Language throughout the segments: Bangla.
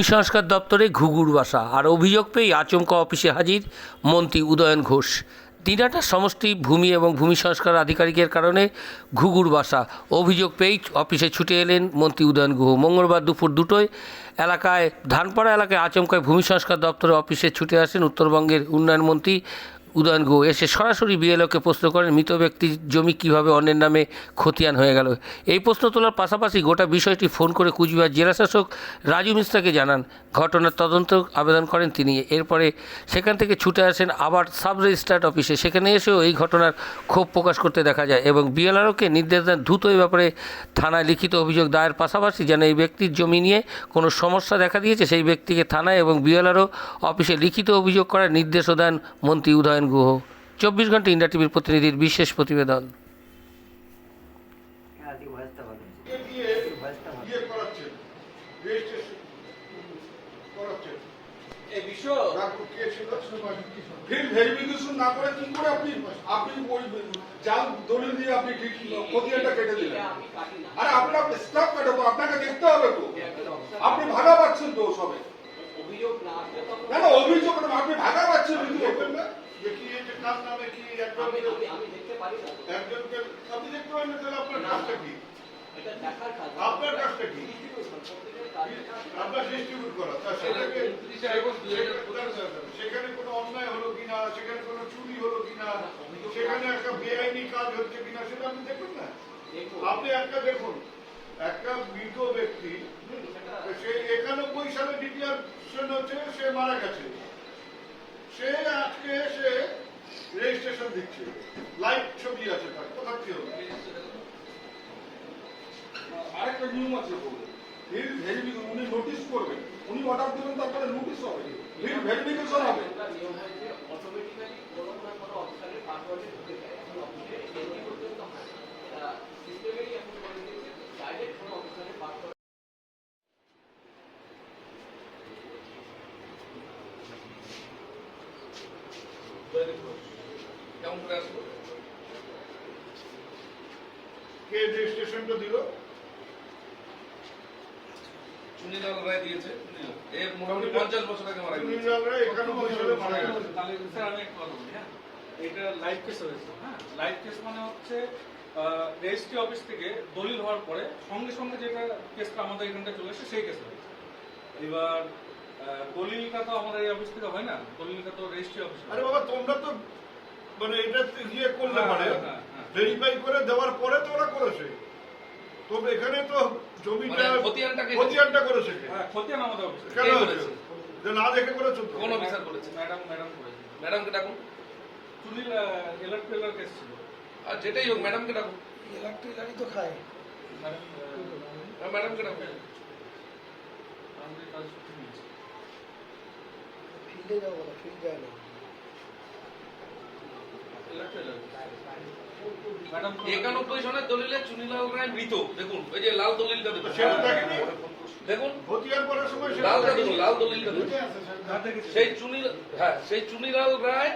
ভূমি সংস্কার দপ্তরে ঘুঘুর বাসা। আর অভিযোগ পেয়ে আচমকা অফিসে হাজির মন্ত্রী উদয়ন ঘোষ। দিনাটা সমষ্টি ভূমি এবং ভূমি সংস্কার আধিকারিকের কারণে ঘুঘুর বাসা। অভিযোগ পেয়েই অফিসে ছুটে এলেন মন্ত্রী উদয়ন গুহ মঙ্গলবার দুপুর দুটোয় এলাকায়, ধানপাড়া এলাকায় আচমকায় ভূমি সংস্কার দপ্তরের অফিসে ছুটে আসেন উত্তরবঙ্গের উন্নয়ন মন্ত্রী উদয়ন গো, এসে সরাসরি বিএলওকে প্রশ্ন করেন, মৃত ব্যক্তির জমি কীভাবে অন্যের নামে খতিয়ান হয়ে গেল? এই প্রশ্ন তোলার পাশাপাশি গোটা বিষয়টি ফোন করে কুচবিহার জেলাশাসক রাজু মিশ্রাকে জানান। ঘটনার তদন্ত আবেদন করেন তিনি। এরপরে সেখান থেকে ছুটে আসেন আবার সাব রেজিস্ট্রার অফিসে। সেখানে এসেও এই ঘটনার ক্ষোভ প্রকাশ করতে দেখা যায় এবং বিএলআরওকে নির্দেশ দেন দ্রুত এই ব্যাপারে থানায় লিখিত অভিযোগ দায়ের। পাশাপাশি যেন এই ব্যক্তির জমি নিয়ে কোনো সমস্যা দেখা দিয়েছে, সেই ব্যক্তিকে থানায় এবং বিএলআরও অফিসে লিখিত অভিযোগ করার নির্দেশও দেন মন্ত্রী উদয়ন গুহ, চব্বিশ ঘণ্টা ইন্ডিয়া টিভির প্রতিনিধির বিশেষ প্রতিবেদন। আরে আপনাকে দেখতে হবে আপনি অভিযোগ না আপনি ভাগা পাচ্ছেন কার নামে কি আমি আমি আমি দেখতে পারি না। একজনকে আপনি দেখতে পারেন না, তাহলে আপনার কাজটা কি? এটা দেখার কাজ। আপনার কাজটা কি? Distribution, প্রত্যেকের কাজের কাজ। আপনার ডিস্ট্রিবিউট করা। তা সেটাকে সেখানে কোনো অন্যায় হলো কিনা? সেখানে কোনো চুরি হলো কিনা? সেখানে একটা বেআইনি কাজ হচ্ছে কিনা সেটা আপনি দেখুন না। আপনি একটা দেখুন একটা মৃত ব্যক্তি সে একানব্বই সালে ডিক্লারেশন হচ্ছে সে মারা গেছে। সে আজকে এসে রেজিস্ট্রেশন দিচ্ছে। লাইভ ছবি আছে তার। কোথা থেকে হবে? আরেকটা নিয়ম আছে ফিল্ড ভেরিফিকেশন উনি নোটিশ করবেন উনি অর্ডার দেবেন, তারপরে নোটিশ হবে। ফিল্ড ভেরিফিকেশন হবে একটা নিয়ম হয়েছে অটোমেটিক্যালি কোনো না কোনো অফিসারের পাসওয়ার্ডে ঢুকে যায় এখন অফিসে এন্ট্রি করতে হতো হয় না। এটা সিস্টেমেরই এখন করে দিয়েছে ডাইরেক্ট কোনো অফিসারের পাসওয়ার্ড কেমন করে আসব কে রেজিস্ট্রেশনটা দিল। চুনিলাল রায় দিয়েছে। এ মোটামুটি পঞ্চাশ বছর আগে মারা গেছে। সুনীলরা একানব্বই সালে মারা গেছে? তাহলে স্যার আমি একটা কথা বলি হ্যাঁ? এটা লাইভ কেস হয়েছে হ্যাঁ? লাইভ কেস মানে হচ্ছে রেজিস্ট্রি অফিস থেকে দলিল হওয়ার পরে সঙ্গে সঙ্গে যেটা কেসটা আমাদের এখানটা চলে এসে সেই কেস হয়েছে। এবার আহ, দলিলটা তো আমাদের এই অফিস থেকে হয় না? দলিলটা তো রেজিস্ট্রি অফিস আরে বাবা তোমরা তো মানে এটা ইয়ে করলে হ্যাঁ, পারে। ভেরিফাই করে দেওয়ার পরে তো ওরা করেছে। তো এখানে তো জমিটা মানে খতিয়ানটা করেছে হ্যাঁ খতিয়ান আমাদের অফিস কেন করেছে? যে না দেখে করেছ কোন অফিসার করেছে ম্যাডাম ম্যাডাম করেছে ম্যাডামকে ডাকুন এলার টেলার কেস ছিল আর যেটাই হোক ম্যাডামকে ডাকুন ইলেকট্রিক গাড়ি তো খায় ম্যাডাম আর ম্যাডামকে ডাকুন আমাদের কাজ ফিল্ডে যাব না ফিল্ড যায় না একানব্বই সনের দলিলে চুনিলাল রায় মৃত। দেখুন ওই যে লাল দলিলটা দেখুন। দেখুন? খতিয়ান করার সময় সেটা লালটা দেখুন লাল দলিলটা দেখুন। সেই চুনি হ্যাঁ সেই চুনিলাল রায়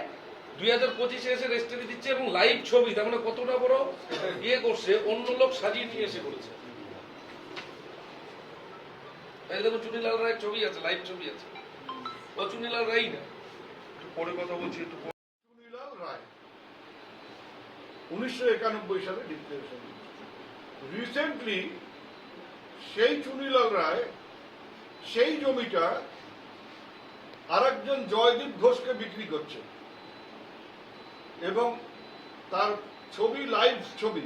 দুই হাজার পঁচিশে এসে রেজিস্ট্রি দিচ্ছে এবং লাইভ ছবি তার মানে কতটা বড় ইয়ে করছে অন্য লোক সাজিয়ে নিয়ে এসে করেছে। এই দেখুন চুনিলাল রায়ের ছবি আছে লাইভ ছবি আছে। ও চুনিলাল রায় না। পরে কথা বলছি একটু উনিশশো একানব্বই সালে ডিক্লারেশন রিসেন্টলি সেই চুনিলাল রায়, সেই জমিটা আরেকজন জয়দীপ ঘোষকে বিক্রি করছে। এবং তার ছবি, লাইভ ছবি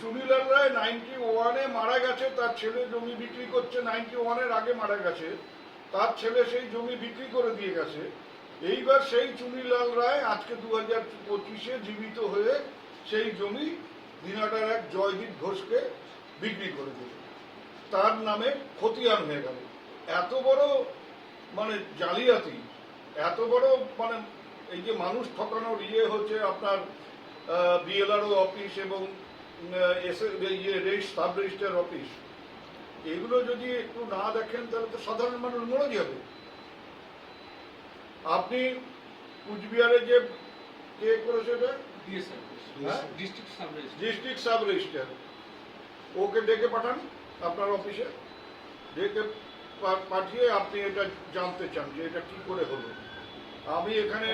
চুনিলাল রায় নাইনটি ওয়ানে মারা গেছে, তার ছেলে জমি বিক্রি করছে, নাইনটি ওয়ানের আগে মারা গেছে, তার ছেলে সেই জমি বিক্রি করে দিয়ে গেছে। এইবার সেই চুনিলাল রায় আজকে দু হাজার পঁচিশে জীবিত হয়ে সেই জমি দিনাটার এক জয়দীপ ঘোষকে বিক্রি করে দিল। তার নামে খতিয়ান হয়ে গেল। এত বড় মানে জালিয়াতি, এত বড় মানে এই যে মানুষ ঠকানোর ইয়ে হচ্ছে আপনার বিএলআরও অফিস এবং ইয়ে রেজিস্ট সাব রেজিস্টার অফিস, এগুলো যদি একটু না দেখেন তাহলে তো সাধারণ মানুষ মরে যাবে। আপনি কুচবিহারে যে কে করেছে এটা? ডিস্ট্রিক্ট সাব রেজিস্ট্রি ওকে ডেকে পাঠান আপনার অফিসে। ডেকে পাঠিয়ে আপনি এটা জানতে চান যে এটা কি করে হলো। আমি এখানে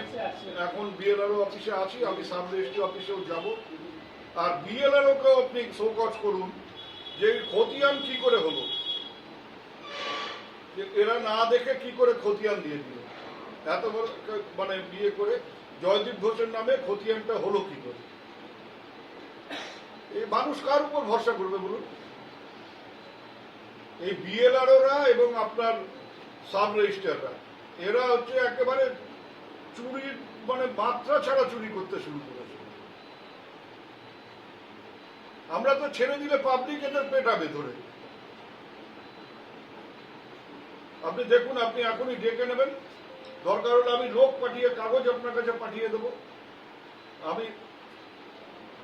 এখন বিএলআরও অফিসে আছি আমি সাব রেজিস্ট্রি অফিসেও যাব। আর বিএলআরওকেও আপনি শোকজ করুন যে খতিয়ান কি করে হলো। যে এরা না দেখে কি করে খতিয়ান দিয়ে দিল। এত বড় মানে বিয়ে করে জয়দীপ ঘোষের নামে খতিয়ানটা হলো কি করে? এই মানুষ কার উপর ভরসা করবে বলুন? এই বিএলআরওরা এবং আপনার সাব রেজিস্টাররা এরা হচ্ছে একেবারে চুরির মানে মাত্রা ছাড়া চুরি করতে শুরু করেছে। আমরা তো ছেড়ে দিলে পাবলিক এদের পেটাবে ধরে। আপনি দেখুন, আপনি এখনই ডেকে নেবেন। দরকার হলে আমি লোক পাঠিয়ে, কাগজ আপনার কাছে পাঠিয়ে দেবো। আমি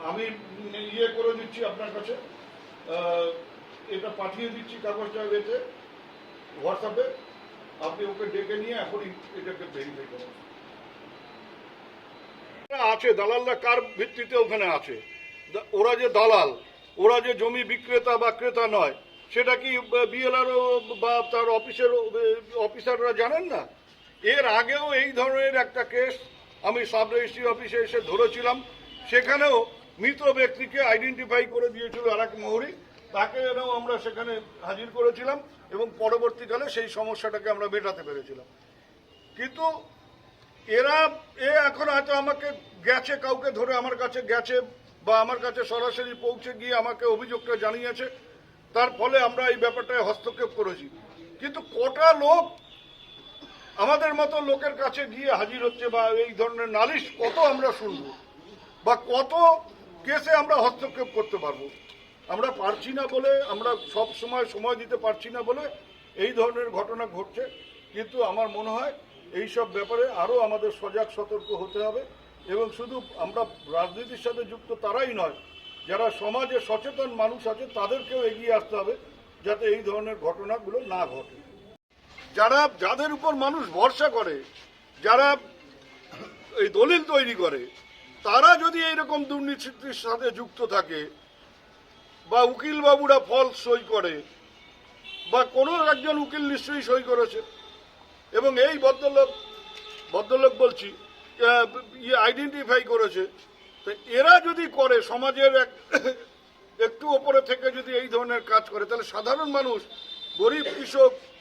আমি ইয়ে করে দিচ্ছি আপনার কাছে। এটা পাঠিয়ে দিচ্ছি কাগজটা এতে, হোয়াটসঅ্যাপে। আপনি ওকে ডেকে নিয়ে এখনই এটাকে ভেরিফাই করুন। আছে, দালালরা কার ভিত্তিতে ওখানে আছে? ওরা যে দালাল, ওরা যে জমি বিক্রেতা বা ক্রেতা নয়, সেটা কি বিএলআরও বা তার অফিসের অফিসাররা জানেন না? এর আগেও এই ধরনের একটা কেস আমি সাব রেজিস্ট্রি অফিসে এসে ধরেছিলাম। সেখানেও মৃত ব্যক্তিকে আইডেন্টিফাই করে দিয়েছিল আর এক মহরি তাকেও আমরা সেখানে হাজির করেছিলাম এবং পরবর্তীকালে সেই সমস্যাটাকে আমরা মেটাতে পেরেছিলাম। কিন্তু এরা, এ এখন হয়তো আমাকে গেছে, কাউকে ধরে আমার কাছে গেছে বা আমার কাছে সরাসরি পৌঁছে গিয়ে আমাকে অভিযোগটা জানিয়েছে। তার ফলে আমরা এই ব্যাপারটায় হস্তক্ষেপ করেছি। কিন্তু কটা লোক আমাদের মতো লোকের কাছে গিয়ে হাজির হচ্ছে বা এই ধরনের নালিশ কত আমরা শুনব? বা কত কেসে আমরা হস্তক্ষেপ করতে পারব? আমরা পারছি না বলে, আমরা সব সময় সময় দিতে পারছি না বলে এই ধরনের ঘটনা ঘটছে। কিন্তু আমার মনে হয় এই সব ব্যাপারে আরও আমাদের সজাগ সতর্ক হতে হবে এবং শুধু আমরা রাজনীতির সাথে যুক্ত তারাই নয়, যারা সমাজে সচেতন মানুষ আছে তাদেরকেও এগিয়ে আসতে হবে যাতে এই ধরনের ঘটনাগুলো না ঘটে। যারা, যাদের উপর মানুষ ভরসা করে, যারা এই দলিল তৈরি করে, তারা যদি এইরকম দুর্নীতির সাথে যুক্ত থাকে, বা উকিল বাবুরা ফল সই করে, বা কোনো একজন উকিল নিশ্চয়ই সই করেছে, এবং এই ভদ্রলোক ভদ্রলোক বলছি ইয়ে আইডেন্টিফাই করেছে, তো এরা যদি করে, সমাজের এক, একটু ওপরে থেকে যদি এই ধরনের কাজ করে, তাহলে সাধারণ মানুষ, গরিব কৃষক